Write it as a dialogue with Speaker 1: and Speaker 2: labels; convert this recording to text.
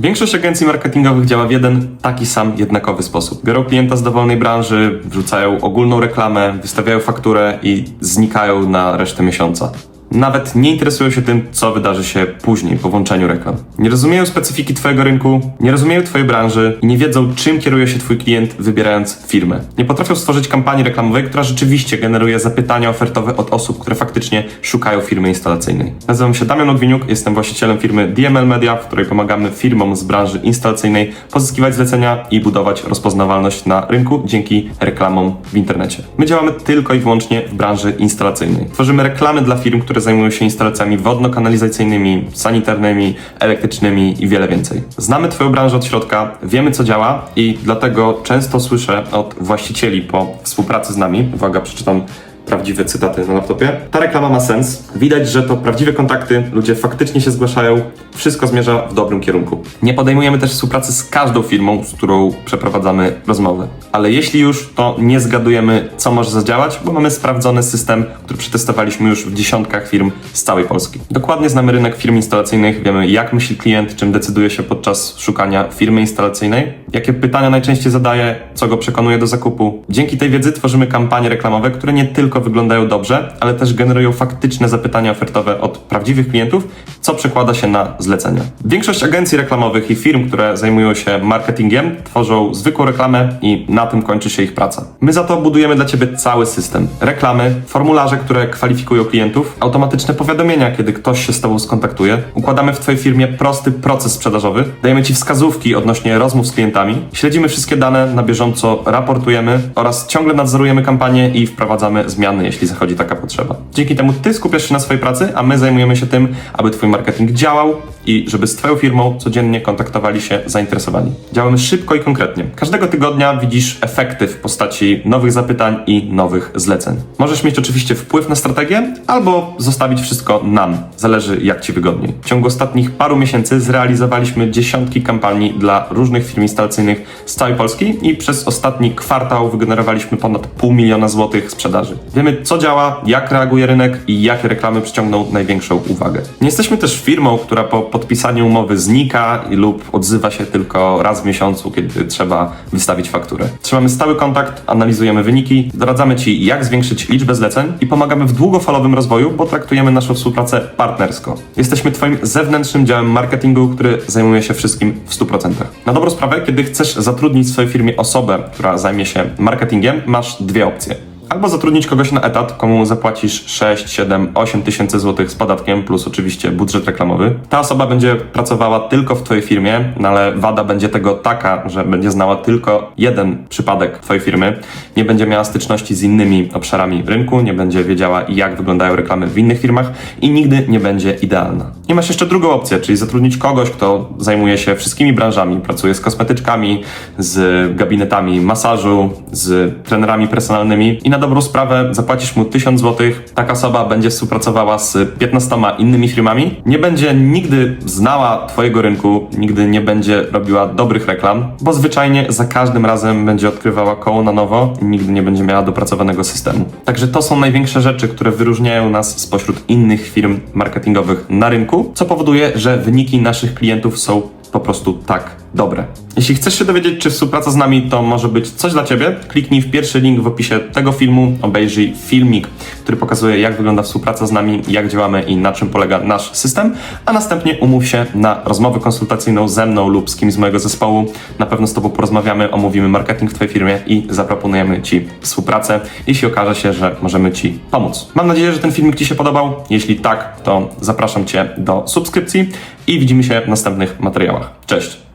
Speaker 1: Większość agencji marketingowych działa w jeden taki sam jednakowy sposób. Biorą klienta z dowolnej branży, wrzucają ogólną reklamę, wystawiają fakturę i znikają na resztę miesiąca. Nawet nie interesują się tym, co wydarzy się później po włączeniu reklam. Nie rozumieją specyfiki Twojego rynku, nie rozumieją Twojej branży i nie wiedzą, czym kieruje się Twój klient, wybierając firmę. Nie potrafią stworzyć kampanii reklamowej, która rzeczywiście generuje zapytania ofertowe od osób, które faktycznie szukają firmy instalacyjnej. Nazywam się Damian Ogwiniuk, jestem właścicielem firmy DML Media, w której pomagamy firmom z branży instalacyjnej pozyskiwać zlecenia i budować rozpoznawalność na rynku dzięki reklamom w internecie. My działamy tylko i wyłącznie w branży instalacyjnej. Tworzymy reklamy dla firm, które zajmują się instalacjami wodno-kanalizacyjnymi, sanitarnymi, elektrycznymi i wiele więcej. Znamy Twoją branżę od środka, wiemy co działa i dlatego często słyszę od właścicieli po współpracy z nami, uwaga, przeczytam prawdziwe cytaty na laptopie. Ta reklama ma sens. Widać, że to prawdziwe kontakty, ludzie faktycznie się zgłaszają, wszystko zmierza w dobrym kierunku. Nie podejmujemy też współpracy z każdą firmą, z którą przeprowadzamy rozmowy. Ale jeśli już, to nie zgadujemy, co może zadziałać, bo mamy sprawdzony system, który przetestowaliśmy już w dziesiątkach firm z całej Polski. Dokładnie znamy rynek firm instalacyjnych, wiemy jak myśli klient, czym decyduje się podczas szukania firmy instalacyjnej, jakie pytania najczęściej zadaje, co go przekonuje do zakupu. Dzięki tej wiedzy tworzymy kampanie reklamowe, które nie tylko wyglądają dobrze, ale też generują faktyczne zapytania ofertowe od prawdziwych klientów, co przekłada się na zlecenia. Większość agencji reklamowych i firm, które zajmują się marketingiem, tworzą zwykłą reklamę i na tym kończy się ich praca. My za to budujemy dla Ciebie cały system. Reklamy, formularze, które kwalifikują klientów, automatyczne powiadomienia, kiedy ktoś się z Tobą skontaktuje. Układamy w Twojej firmie prosty proces sprzedażowy, dajemy Ci wskazówki odnośnie rozmów z klientami, śledzimy wszystkie dane na bieżąco, raportujemy oraz ciągle nadzorujemy kampanię i wprowadzamy zmiany, jeśli zachodzi taka potrzeba. Dzięki temu Ty skupiasz się na swojej pracy, a my zajmujemy się tym, aby Twój marketing działał i żeby z Twoją firmą codziennie kontaktowali się zainteresowani. Działamy szybko i konkretnie. Każdego tygodnia widzisz efekty w postaci nowych zapytań i nowych zleceń. Możesz mieć oczywiście wpływ na strategię albo zostawić wszystko nam. Zależy jak Ci wygodniej. W ciągu ostatnich paru miesięcy zrealizowaliśmy dziesiątki kampanii dla różnych firm instalacyjnych z całej Polski i przez ostatni kwartał wygenerowaliśmy ponad pół miliona złotych sprzedaży. Wiemy co działa, jak reaguje rynek i jakie reklamy przyciągną największą uwagę. Nie jesteśmy też firmą, która po podpisaniu umowy znika lub odzywa się tylko raz w miesiącu, kiedy trzeba wystawić fakturę. Trzymamy stały kontakt, analizujemy wyniki, doradzamy Ci, jak zwiększyć liczbę zleceń i pomagamy w długofalowym rozwoju, bo traktujemy naszą współpracę partnersko. Jesteśmy Twoim zewnętrznym działem marketingu, który zajmuje się wszystkim w 100%. Na dobrą sprawę, kiedy chcesz zatrudnić w swojej firmie osobę, która zajmie się marketingiem, masz dwie opcje. Albo zatrudnić kogoś na etat, komu zapłacisz 6, 7, 8 tysięcy złotych z podatkiem, plus oczywiście budżet reklamowy. Ta osoba będzie pracowała tylko w Twojej firmie, no ale wada będzie tego taka, że będzie znała tylko jeden przypadek Twojej firmy, nie będzie miała styczności z innymi obszarami rynku, nie będzie wiedziała jak wyglądają reklamy w innych firmach i nigdy nie będzie idealna. I masz jeszcze drugą opcję, czyli zatrudnić kogoś, kto zajmuje się wszystkimi branżami, pracuje z kosmetyczkami, z gabinetami masażu, z trenerami personalnymi i na dobrą sprawę zapłacisz mu 1000 zł, taka osoba będzie współpracowała z 15 innymi firmami, nie będzie nigdy znała Twojego rynku, nigdy nie będzie robiła dobrych reklam, bo zwyczajnie za każdym razem będzie odkrywała koło na nowo i nigdy nie będzie miała dopracowanego systemu. Także to są największe rzeczy, które wyróżniają nas spośród innych firm marketingowych na rynku, co powoduje, że wyniki naszych klientów są po prostu tak dobre. Jeśli chcesz się dowiedzieć, czy współpraca z nami to może być coś dla Ciebie, kliknij w pierwszy link w opisie tego filmu, obejrzyj filmik, który pokazuje, jak wygląda współpraca z nami, jak działamy i na czym polega nasz system, a następnie umów się na rozmowę konsultacyjną ze mną lub z kimś z mojego zespołu. Na pewno z Tobą porozmawiamy, omówimy marketing w Twojej firmie i zaproponujemy Ci współpracę, jeśli okaże się, że możemy Ci pomóc. Mam nadzieję, że ten filmik Ci się podobał. Jeśli tak, to zapraszam Cię do subskrypcji i widzimy się w następnych materiałach. Cześć!